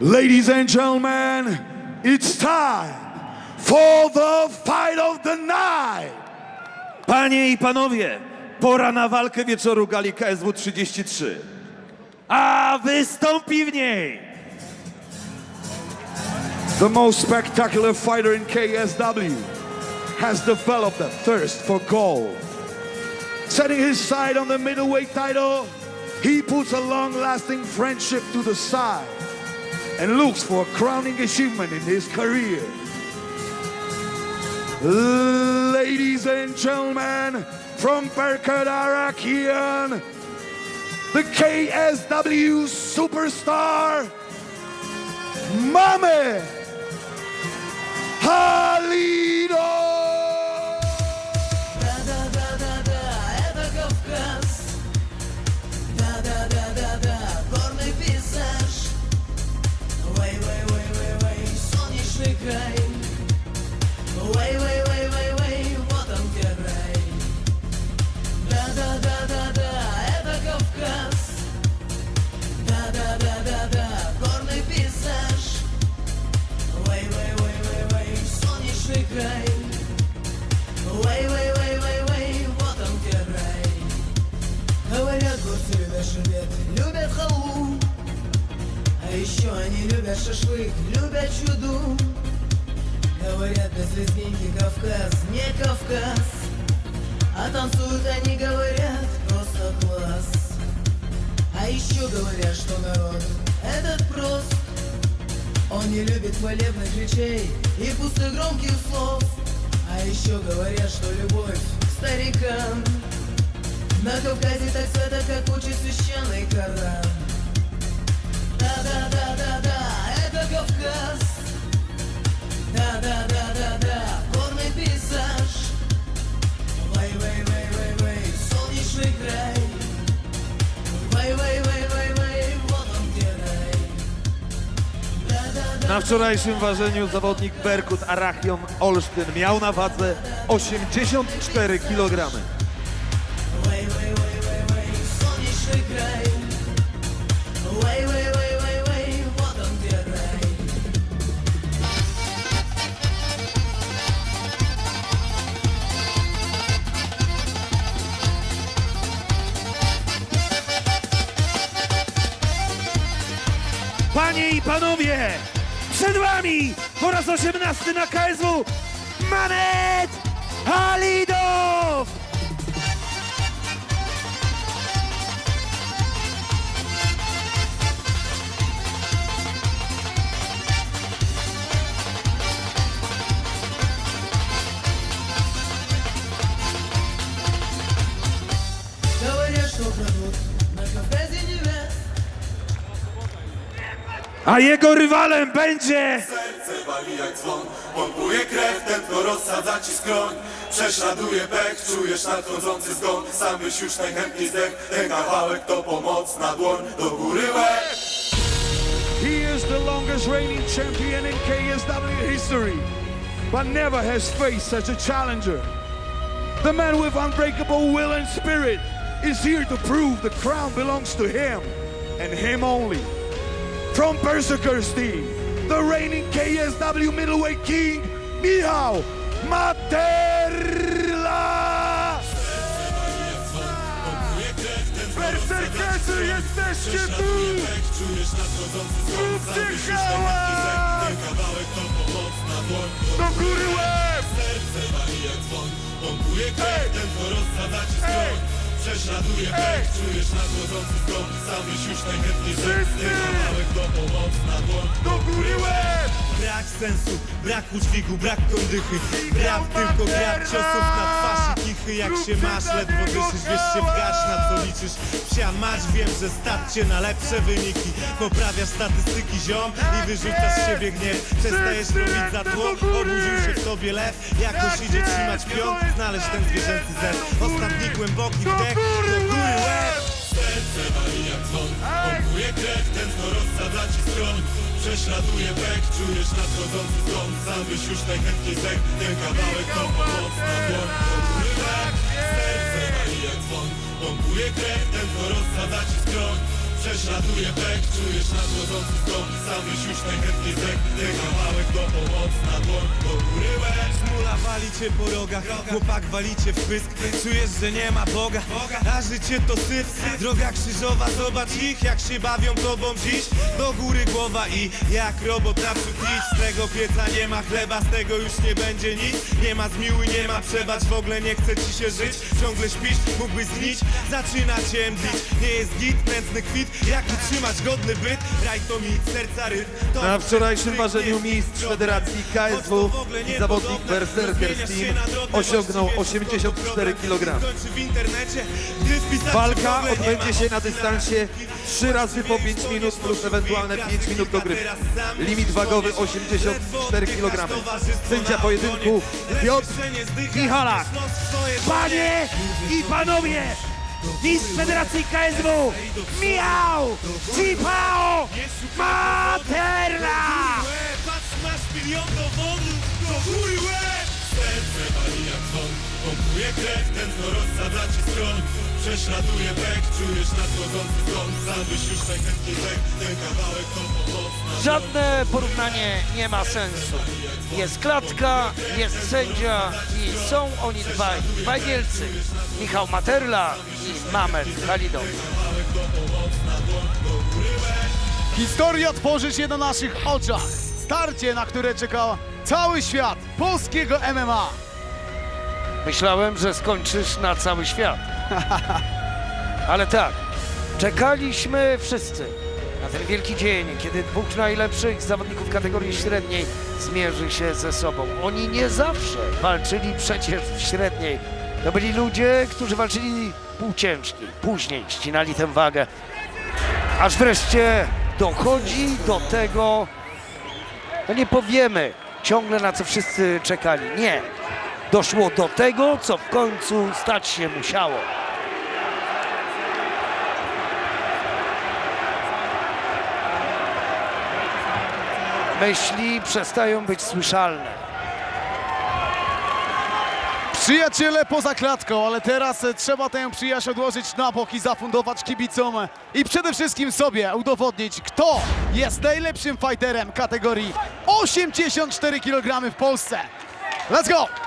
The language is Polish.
Ladies and gentlemen, it's time for the fight of the night. Panie i panowie, pora na walkę wieczoru gali KSW 33. A wystąpi w niej The most spectacular fighter in KSW has developed a thirst for gold. Setting his sight on the middleweight title, he puts a long-lasting friendship to the side and looks for a crowning achievement in his career. Ladies and gentlemen, from Berkut Arakian, the KSW superstar, Mame Halido! Говорят, любят шербет, любят халву. А еще они любят шашлык, любят чуду. Говорят, без лезгинки Кавказ, не Кавказ. А танцуют они, говорят, просто класс. А еще говорят, что народ этот прост. Он не любит хвалебных речей и пустых громких слов. А еще говорят, что любовь старикам На Кавказе так свято, как учит священный Коран Да-да-да-да-да, это Кавказ Да-да-да-да-да, горный пейзаж Вай-вай-вай-вай-вай, солнечный край Вай-вай-вай-вай-вай, вот он где рай Да-да-да Na wczorajszym ważeniu zawodnik Berkut Arachion Olsztyn miał na wadze 84 kg. Way, way, Panie i panowie, przed wami po raz 18 na KSW Manet Halidow! A jego rywalem będzie Serce wali jak dzwon, pompuje krew, tętno rozsadza ci skroń Prześladuje pech, czujesz nadchodzący zgon Sam byś już najchętniej zdech, ten kawałek to pomocna dłoń Do góry łeb He is the longest reigning champion in KSW history, but never has faced such a challenger. The man with unbreakable will and spirit is here to prove the crown belongs to him and him only. From Berserker's team, the reigning KSW middleweight king, Michał Materla! Berserkerzy jesteście tu! Pomocna dłoń Do góry łeb! Prześladuje pech, czujesz nadchodzący zgon Sam byś już najchętniej Ten kawałek to pomocna dłoń Do góry łeb! Brak sensu, brak udźwigu, brak kondychy Brak tylko gra ciosów na twarz i kichy Jak się masz, ledwo dyszysz, wiesz się w garść na co liczysz. Psia mać, wiem, że stać cię na lepsze wyniki. Poprawiasz statystyki ziom i wyrzucasz z siebie gniew. Przestajesz robić za tło, obudził się w tobie lew. Jakoś idzie trzymać pion, znaleźć ten zwierzęcy zew. Ostatni głęboki wdech, do góry łeb. Serce wali jak dzwon, pompuje krew, tętno rozsadza ci skroń. Prześladuje pech, czujesz nadchodzący zgon. Sam byś już najchętniej zdech, ten kawałek to pomocna dłoń. Do góry łeb, serce wali jak dzwon, pompuje krew, tętno rozsadza ci skroń. Prześladuje pek, czujesz nadchodzący zgon Sam już najchętniej zdech Ten kawałek to pomoc na dłoń. Do Smula wali cię po rogach, chłopak wali cię w pysk. Czujesz, że nie ma Boga, a życie to syf. Droga krzyżowa, zobacz ich, jak się bawią tobą dziś. Do góry głowa i jak robot naprzód idź Z tego pieca nie ma chleba, z tego już nie będzie nic. Nie ma zmiłuj, nie ma przebacz, w ogóle nie chce ci się żyć. Ciągle śpisz, mógłbyś znić, zaczyna cię mdlić. Nie jest git, nędzny kwit, jak utrzymać godny byt? Raj to mit, serca rytm. To Na wczorajszym ważeniu mistrz. Federacji KSW i zawodnik Berserker Steam osiągnął 84 kg. Walka odbędzie się na dystansie 3 razy po 5 minut plus ewentualne 5 minut dogrywki. Limit wagowy 84 kg. Sędzia pojedynku Piotr Michalak. Panie i panowie! Mistrz Federacji KSW! Miał! Cipao! Materla! Patrz, masz milion dowodów, do góry! Serce wali jak dzwon Pompuje krew, ten co rozsadza ci skroń Prześladuje pek, czujesz nadchodzący zgon Sam byś już najchętniej zdech Ten kawałek to Żadne porównanie nie ma sensu. Jest klatka, jest sędzia i są oni dwaj, dwaj wielcy. Michał Materla i Mamet Halidow. Historia tworzy się na naszych oczach. Starcie, na które czeka cały świat polskiego MMA. Myślałem, że skończysz na cały świat. Ale tak, czekaliśmy wszyscy na ten wielki dzień, kiedy dwóch najlepszych zawodników kategorii średniej zmierzy się ze sobą. Oni nie zawsze walczyli przecież w średniej. To byli ludzie, którzy walczyli półciężkiej. Później ścinali tę wagę. Aż wreszcie dochodzi do tego, no nie powiemy ciągle na co wszyscy czekali. Nie. Doszło do tego, co w końcu stać się musiało. Myśli przestają być słyszalne. Przyjaciele poza klatką, ale teraz e, trzeba tę przyjaźń odłożyć na bok i zafundować kibicom i przede wszystkim sobie udowodnić, kto jest najlepszym fighterem kategorii 84 kg w Polsce. Let's go!